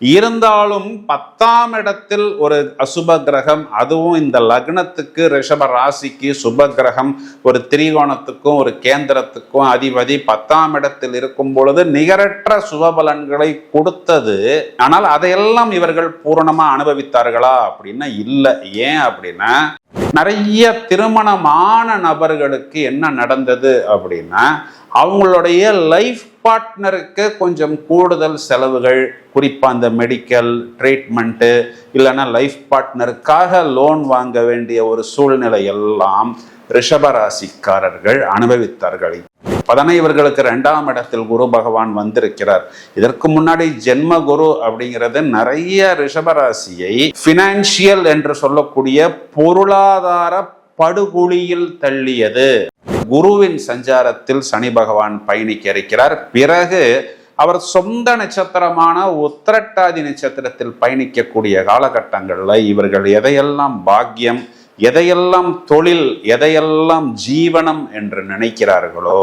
இருந்தாலும் பத்தாம் இடத்தில் ஒரு அசுப கிரகம் அதுவும் இந்த லக்னத்துக்கு ரிஷப ராசிக்கு சுப கிரகம் ஒரு திரிகோணத்துக்கும் ஒரு கேந்திரத்துக்கும் அதிபதி பத்தாம் இடத்தில் இருக்கும் பொழுது நிகரற்ற சுபபலன்களை கொடுத்தது. ஆனால் அதையெல்லாம் இவர்கள் பூரணமா அனுபவித்தார்களா அப்படின்னா இல்லை. ஏன் அப்படின்னா நிறைய திருமணமான நபர்களுக்கு என்ன நடந்தது அப்படின்னா அவங்களுடைய லைஃப் பார்ட்னருக்கு கொஞ்சம் கூடுதல் செலவுகள் குறிப்பாக அந்த மெடிக்கல் ட்ரீட்மெண்ட்டு இல்லைன்னா லைஃப் பார்ட்னருக்காக லோன் வாங்க வேண்டிய ஒரு சூழ்நிலை எல்லாம் ரிஷபராசிக்காரர்கள் அனுபவித்தார்கள். பதனை இவர்களுக்கு ரெண்டாம் இடத்தில் குரு பகவான் வந்திருக்கிறார். இதற்கு முன்னாடி ஜென்ம குரு அப்படிங்கிறது நிறைய ரிஷபராசியை ஃபினான்சியல் என்று சொல்லக்கூடிய பொருளாதார படுகுழியில் தள்ளியது. குருவின் சஞ்சாரத்தில் சனி பகவான் பயணிக்க இருக்கிறார். பிறகு அவர் சொந்த நட்சத்திரமான உத்திரட்டாதி நட்சத்திரத்தில் பயணிக்கக்கூடிய காலகட்டங்களில் இவர்கள் எதையெல்லாம் பாக்கியம் எதையெல்லாம் தொழில் எதையெல்லாம் ஜீவனம் என்று நினைக்கிறார்களோ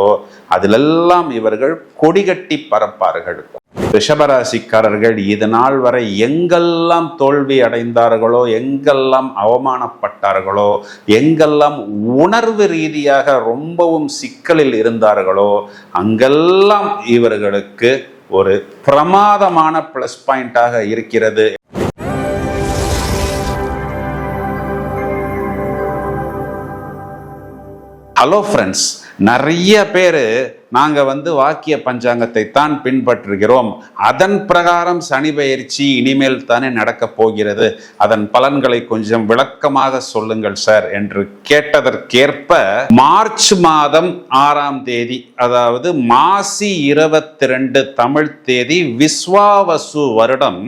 அதிலெல்லாம் இவர்கள் கொடிகட்டி பறப்பார்கள். ரிஷபராசிக்காரர்கள் இது நாள் வரை எங்கெல்லாம் தோல்வி அடைந்தார்களோ எங்கெல்லாம் அவமானப்பட்டார்களோ எங்கெல்லாம் உணர்வு ரீதியாக ரொம்பவும் சிக்கலில் இருந்தார்களோ அங்கெல்லாம் இவர்களுக்கு ஒரு பிரமாதமான ப்ளஸ் பாயிண்டாக இருக்கிறது. ஹலோ ஃப்ரெண்ட்ஸ் நிறைய பேர் நாங்கள் வந்து வாக்கிய பஞ்சாங்கத்தை தான் பின்பற்றுகிறோம். அதன் பிரகாரம் சனி பயிற்சி இனிமேல் தானே நடக்கப் போகிறது. அதன் பலன்களை கொஞ்சம் விளக்கமாக சொல்லுங்கள் சார் என்று கேட்டதற்கேற்ப மார்ச் மாதம் ஆறாம் தேதி அதாவது மாசி இருபத்தி ரெண்டு தமிழ் தேதி விஸ்வாவசு வருடம்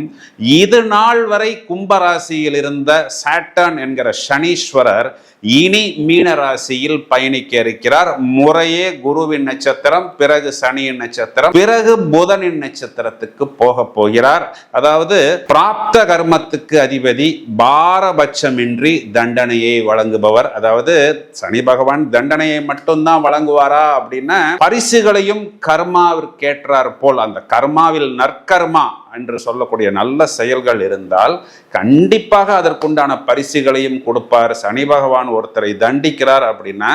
இது நாள் வரை கும்பராசியில் இருந்த சாட்டர்ன் என்கிற சனீஸ்வரர் இனி மீன ராசியில் பயணிக்க இருக்கிறார். முறையே குருவின் நட்சத்திரம் பிறகு சனியின் நட்சத்திரம் பிறகு புதனின் நட்சத்திரத்துக்கு போக போகிறார். அதாவது பிராப்த கர்மத்துக்கு அதிபதி பாரபட்சமின்றி தண்டனையை வழங்குபவர். அதாவது சனி பகவான் தண்டனையை மட்டும்தான் வழங்குவாரா அப்படின்னா பரிசுகளையும் கர்மாவிற்கேற்றார் போல் அந்த கர்மாவில் நற்கர்மா என்று சொல்லக்கூடிய நல்ல செயல்கள் இருந்தால் கண்டிப்பாக அதற்குண்டான பரிசுகளையும் கொடுப்பார். சனி பகவான் ஒருத்தரை தண்டிக்கிறார் அப்படின்னா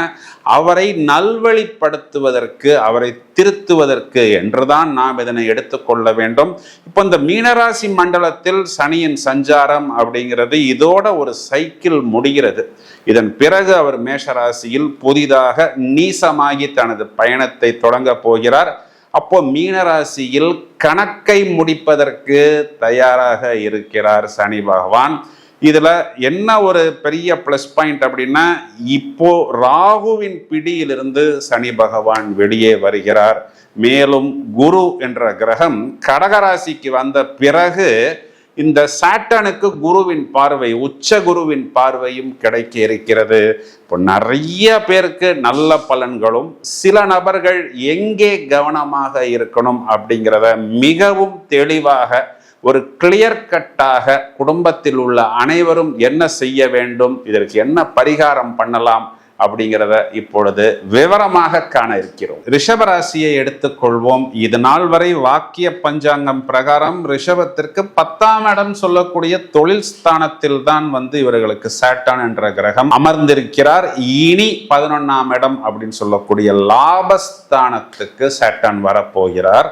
அவரை நல்வழிப்படுத்துவதற்கு அவரை திருத்துவதற்கு என்றுதான் நாம் இதனை எடுத்துக்கொள்ள வேண்டும். இப்போ இந்த மீனராசி மண்டலத்தில் சனியின் சஞ்சாரம் அப்படிங்கிறது இதோட ஒரு சைக்கிள் முடிகிறது. இதன் பிறகு அவர் மேஷராசியில் புதிதாக நீசமாகி தனது பயணத்தை தொடங்க போகிறார். அப்போ மீனராசியில் கணக்கை முடிப்பதற்கு தயாராக இருக்கிறார் சனி பகவான். இதுல என்ன ஒரு பெரிய ப்ளஸ் பாயிண்ட் அப்படின்னா இப்போ ராகுவின் பிடியிலிருந்து சனி பகவான் வெளியே வருகிறார். மேலும் குரு என்ற கிரகம் கடகராசிக்கு வந்த பிறகு இந்த சாட்டனுக்கு குருவின் பார்வை உச்ச குருவின் பார்வையும் கிடைக்க இருக்கிறது. இப்போ நிறைய பேருக்கு நல்ல பலன்களும் சில நபர்கள் எங்கே கவனமாக இருக்கணும் அப்படிங்கிறத மிகவும் தெளிவாக ஒரு கிளியர் கட்டாக குடும்பத்தில் உள்ள அனைவரும் என்ன செய்ய வேண்டும் இதற்கு என்ன பரிகாரம் பண்ணலாம் அப்படிங்கிறத இப்பொழுது விவரமாக காண இருக்கிறோம். ரிஷபராசியை எடுத்துக்கொள்வோம். இது நாள் வரை வாக்கிய பஞ்சாங்கம் பிரகாரம் ரிஷபத்திற்கு பத்தாம் இடம் சொல்லக்கூடிய தொழில் ஸ்தானத்தில் தான் வந்து இவர்களுக்கு சாட்டான் என்ற கிரகம் அமர்ந்திருக்கிறார். இனி பதினொன்னாம் இடம் அப்படின்னு சொல்லக்கூடிய லாபஸ்தானத்துக்கு சாட்டான் வரப்போகிறார்.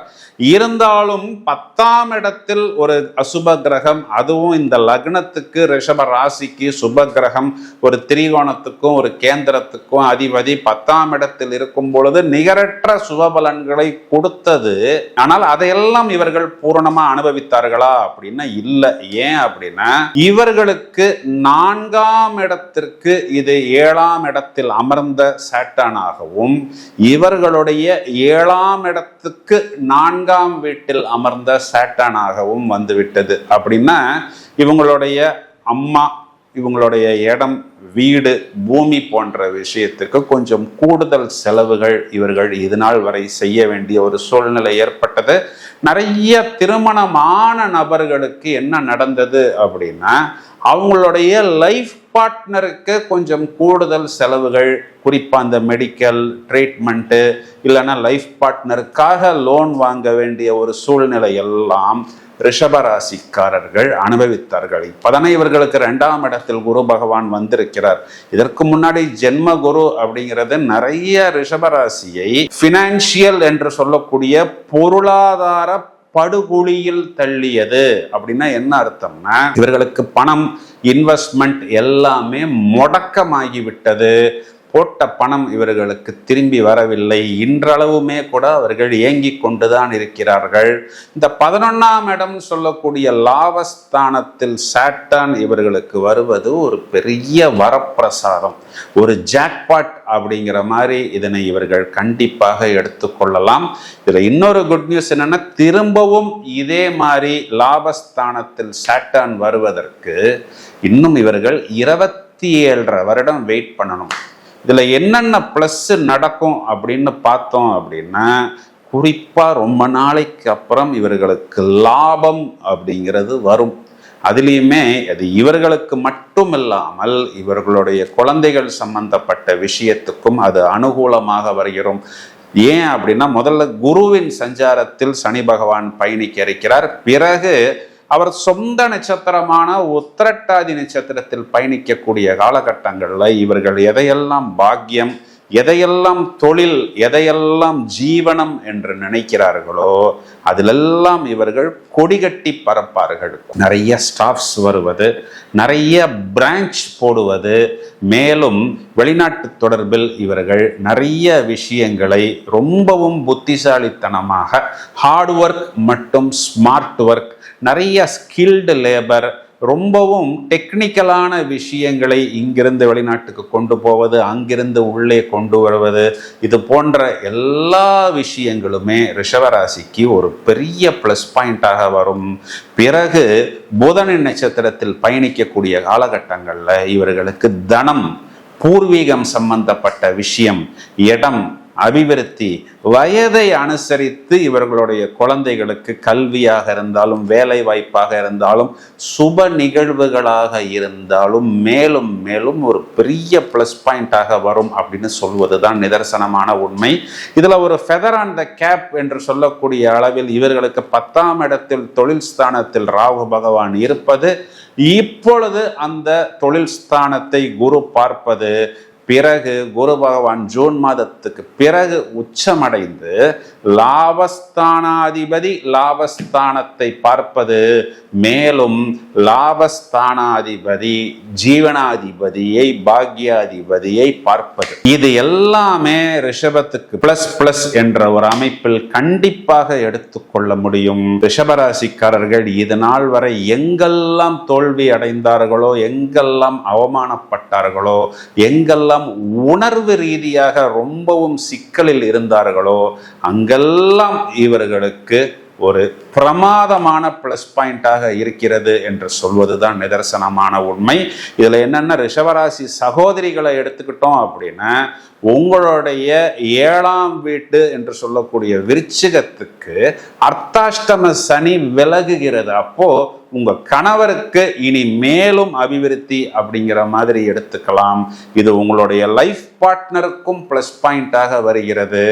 இருந்தாலும் பத்தாம் இடத்தில் ஒரு அசுப கிரகம் அதுவும் இந்த லக்னத்துக்கு ரிஷப ராசிக்கு சுப கிரகம் ஒரு திரிகோணத்துக்கும் ஒரு கேந்திர கேந்திரத்துக்கும் அதிபதி பத்தாம் இடத்தில் இருக்கும் பொழுது நிகரற்ற சுபபலன்களை கொடுத்தது. ஆனால் அதையெல்லாம் இவர்கள் பூரணமா அனுபவித்தார்களா அப்படின்னா இல்லை. ஏன் அப்படின்னா இவர்களுக்கு நான்காம் இடத்திற்கு இது ஏழாம் இடத்தில் அமர்ந்த சேட்டானாகவும் இவர்களுடைய ஏழாம் இடத்துக்கு நான்காம் வீட்டில் அமர்ந்த சேட்டானாகவும் வந்துவிட்டது. அப்படின்னா இவங்களுடைய அம்மா இவங்களுடைய இடம் வீடு பூமி போன்ற விஷயத்துக்கு கொஞ்சம் கூடுதல் செலவுகள் இவர்கள் இது நாள் வரை செய்ய வேண்டிய ஒரு சூழ்நிலை ஏற்பட்டது. நிறைய திருமணமான நபர்களுக்கு என்ன நடந்தது அப்படின்னா அவங்களுடைய லைஃப் பார்ட்னருக்கு கொஞ்சம் கூடுதல் செலவுகள் குறிப்பாக அந்த மெடிக்கல் ட்ரீட்மெண்ட்டு இல்லைன்னா லைஃப் பார்ட்னருக்காக லோன் வாங்க வேண்டிய ஒரு சூழ்நிலை எல்லாம் ரிஷபராசிக்காரர்கள் அனுபவித்தார்கள். இப்போதானே இவர்களுக்கு ரெண்டாம் இடத்தில் குரு பகவான் வந்திருக்கிறார். இதற்கு முன்னாடி ஜென்ம குரு அப்படிங்கிறது நிறைய ரிஷபராசியை பினான்சியல் என்று சொல்லக்கூடிய பொருளாதார படுகுழியில் தள்ளியது அப்படின்னா என்ன அர்த்தம்னா இவர்களுக்கு பணம் இன்வெஸ்ட்மெண்ட் எல்லாமே முடக்கமாகி விட்டது போட்ட பணம் இவர்களுக்கு திரும்பி வரவில்லை. இன்றளவுமே கூட அவர்கள் ஏங்கி கொண்டுதான் இருக்கிறார்கள். இந்த பதினொன்னாம் இடம் சொல்லக்கூடிய லாபஸ்தானத்தில் சாட்டான் இவர்களுக்கு வருவது ஒரு பெரிய வரப்பிரசாதம் ஒரு ஜாக்பாட் அப்படிங்கிற மாதிரி இதனை இவர்கள் கண்டிப்பாக எடுத்துக்கொள்ளலாம் இதில் இன்னொரு குட் நியூஸ் என்னன்னா திரும்பவும் இதே மாதிரி லாபஸ்தானத்தில் சாட்டான் வருவதற்கு இன்னும் இவர்கள் இருபத்தி ஏழரை வருடம் வெயிட் பண்ணணும். இதில் என்னென்ன ப்ளஸ் நடக்கும் அப்படின்னு பார்த்தோம் அப்படின்னா குறிப்பாக ரொம்ப நாளைக்கு அப்புறம் இவர்களுக்கு லாபம் அப்படிங்கிறது வரும். அதுலேயுமே அது இவர்களுக்கு மட்டும் இல்லாமல் இவர்களுடைய குழந்தைகள் சம்பந்தப்பட்ட விஷயத்துக்கும் அது அனுகூலமாக வருகிறோம். ஏன் அப்படின்னா முதல்ல குருவின் சஞ்சாரத்தில் சனி பகவான் பயணிக்க இருக்கிறார். பிறகு அவர் சொந்த நட்சத்திரமான உத்திரட்டாதி நட்சத்திரத்தில் பயணிக்கக்கூடிய காலகட்டங்களில் இவர்கள் எதையெல்லாம் பாக்கியம் எதையெல்லாம் தொழில் எதையெல்லாம் ஜீவனம் என்று நினைக்கிறார்களோ அதிலெல்லாம் இவர்கள் கொடிகட்டி பறப்பார்கள். நிறைய ஸ்டாஃப்ஸ் வருவது நிறைய பிரான்ச் போடுவது மேலும் வெளிநாட்டு தொடர்பில் இவர்கள் நிறைய விஷயங்களை ரொம்பவும் புத்திசாலித்தனமாக ஹார்ட் ஒர்க் மற்றும் ஸ்மார்ட் ஒர்க் நிறைய ஸ்கில்டு லேபர் ரொம்பவும் டெக்னிக்கலான விஷயங்களை இங்கிருந்து வெளிநாட்டுக்கு கொண்டு போவது அங்கிருந்து உள்ளே கொண்டு வருவது இது போன்ற எல்லா விஷயங்களுமே ரிஷவராசிக்கு ஒரு பெரிய ப்ளஸ் பாயிண்டாக வரும். பிறகு புதன நட்சத்திரத்தில் பயணிக்கக்கூடிய காலகட்டங்களில் இவர்களுக்கு தனம் பூர்வீகம் சம்பந்தப்பட்ட விஷயம் இடம் அபிவிருத்தி வயதை அனுசரித்து இவர்களுடைய குழந்தைகளுக்கு கல்வியாக இருந்தாலும் வேலை வாய்ப்பாக இருந்தாலும் சுப நிகழ்வுகளாக இருந்தாலும் மேலும் மேலும் ஒரு பெரிய ப்ளஸ் பாயிண்டாக வரும் அப்படின்னு சொல்வது தான் நிதர்சனமான உண்மை. இதில் ஒரு ஃபெதர் ஆன் த கேப் என்று சொல்லக்கூடிய அளவில் இவர்களுக்கு பத்தாம் இடத்தில் தொழில் ஸ்தானத்தில் ராகு பகவான் இருப்பது இப்பொழுது அந்த தொழில் ஸ்தானத்தை குரு பார்ப்பது பிறகு குரு பகவான் ஜூன் மாதத்துக்கு பிறகு உச்சமடைந்து லாபஸ்தானாதிபதி லாபஸ்தானத்தை பார்ப்பது மேலும் லாபஸ்தானாதிபதி ஜீவனாதிபதியை பாக்யாதிபதியை பார்ப்பது. இது எல்லாமே ரிஷபத்துக்கு பிளஸ் பிளஸ் என்ற ஒரு அமைப்பில் கண்டிப்பாக எடுத்துக்கொள்ள முடியும். ரிஷபராசிக்காரர்கள் இது நாள் வரை எங்கெல்லாம் தோல்வி அடைந்தார்களோ எங்கெல்லாம் அவமானப்பட்டார்களோ எங்கெல்லாம் உணர்வு ரீதியாக ரொம்பவும் சிக்கலில் இருந்தார்களோ அங்கெல்லாம் இவர்களுக்கு ஒரு பிரமாதமான ப்ளஸ் பாயிண்டாக இருக்கிறது என்று சொல்வதுதான் நிதர்சனமான உண்மை. இதில் என்னென்ன ரிஷவராசி சகோதரிகளை எடுத்துக்கிட்டோம் அப்படின்னா உங்களுடைய ஏழாம் வீட்டு என்று சொல்லக்கூடிய விருச்சிகத்துக்கு அர்த்தாஷ்டம சனி விலகுகிறது. அப்போது உங்கள் கணவருக்கு இனி மேலும் அபிவிருத்தி அப்படிங்கிற மாதிரி எடுத்துக்கலாம். இது உங்களுடைய லைஃப் பார்ட்னருக்கும் ப்ளஸ் பாயிண்டாக வருகிறது.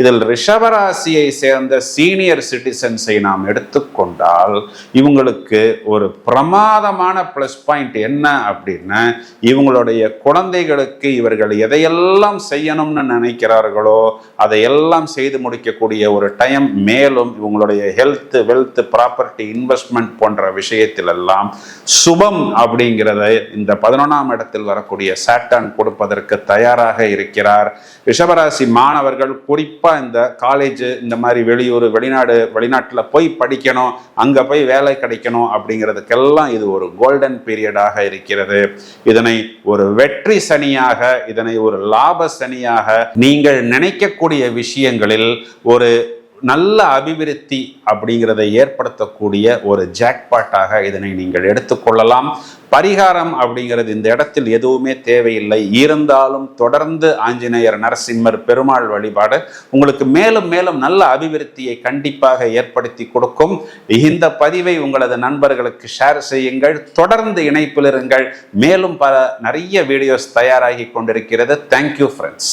இதில் ரிஷபராசியை சேர்ந்த சீனியர் சிட்டிசன்ஸை நாம் எடுத்துக்கொண்டால் இவங்களுக்கு ஒரு பிரமாதமான ப்ளஸ் பாயிண்ட் என்ன அப்படின்னா இவங்களுடைய குழந்தைகளுக்கு இவர்கள் எதையெல்லாம் செய்யணும்னு நினைக்கிறார்களோ அதையெல்லாம் செய்து முடிக்கக்கூடிய ஒரு டைம் மேலும் இவங்களுடைய ஹெல்த் வெல்த் ப்ராப்பர்ட்டி இன்வெஸ்ட்மெண்ட் போன்ற விஷயத்திலெல்லாம் சுபம் அப்படிங்கிறத இந்த பதினொன்றாம் இடத்தில் வரக்கூடிய சாட்டான் கொடுப்பதற்கு தயாராக இருக்கிறார். ரிஷபராசி மாணவர்கள் குறிப்பாக இந்த காலேஜ் இந்த மாதிரி வெளியூர் வெளிநாடு வெளிநாட்டில் போய் படிக்கணும் அங்கே போய் வேலை கிடைக்கணும் அப்படிங்கிறதுக்கெல்லாம் இது ஒரு கோல்டன் பீரியடாக இருக்கிறது. இதனை ஒரு வெற்றி சனியாக இதனை ஒரு லாப சனியாக நீங்கள் நினைக்கக்கூடிய விஷயங்களில் ஒரு நல்ல அபிவிருத்தி அப்படிங்கிறதை ஏற்படுத்தக்கூடிய ஒரு ஜாக்பாட்டாக இதனை நீங்கள் எடுத்துக்கொள்ளலாம் பரிகாரம் அப்படிங்கிறது இந்த இடத்தில் எதுவுமே தேவையில்லை. இருந்தாலும் தொடர்ந்து ஆஞ்சநேயர் நரசிம்மர் பெருமாள் வழிபாடு உங்களுக்கு மேலும் மேலும் நல்ல அபிவிருத்தியை கண்டிப்பாக ஏற்படுத்தி கொடுக்கும். இந்த பதிவை உங்களது நண்பர்களுக்கு ஷேர் செய்யுங்கள். தொடர்ந்து இணைப்பில் இருங்கள். மேலும் பல நிறைய வீடியோஸ் தயாராகி கொண்டிருக்கிறது. Thank you friends